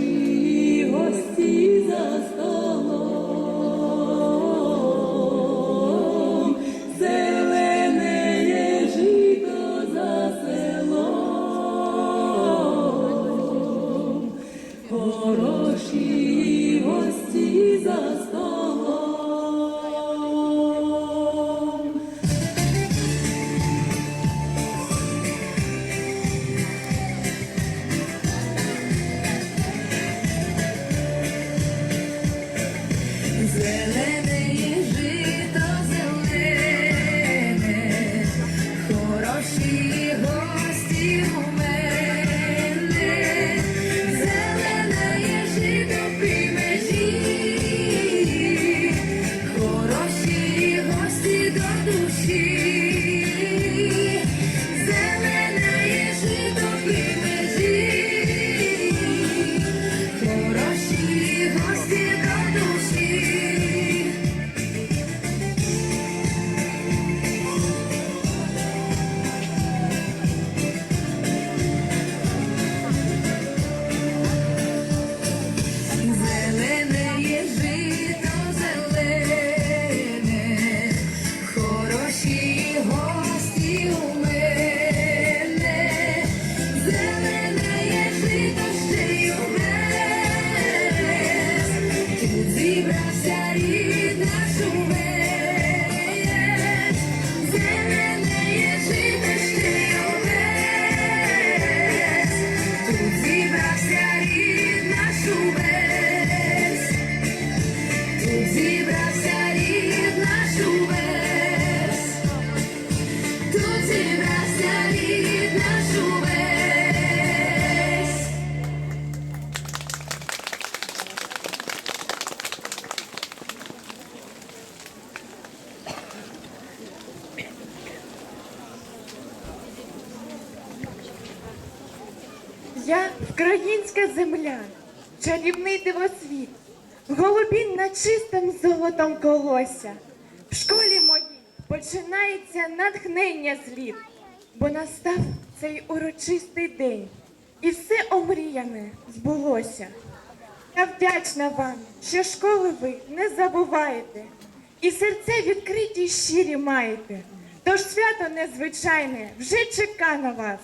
Jesus. Я українська земля, чарівний дивосвіт, голубінь на чистим золотом колося. В школі моїй починається натхнення зліт, бо настав цей урочистий день, і все омріяне збулося. Я вдячна вам, що школи ви не забуваєте, і серце відкриті й щирі маєте. Тож свято незвичайне вже чека на вас.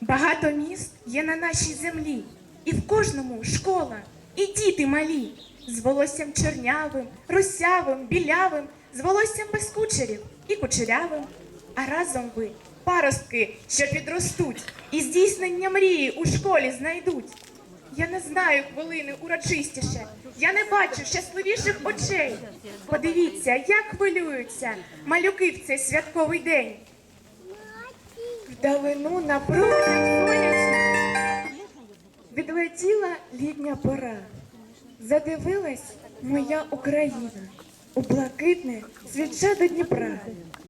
Багато міст є на нашій землі, і в кожному школа, і діти малі, з волоссям чорнявим, русявим, білявим, з волоссям без кучерів і кучерявим. А разом ви паростки, що підростуть, і здійснення мрії у школі знайдуть. Я не знаю хвилини урочистіше, я не бачу щасливіших очей. Подивіться, як хвилюються малюки в цей святковий день. Вдалину на відлетіла літня пора. Задивилась моя Україна у блакитне свіча до Дніпра.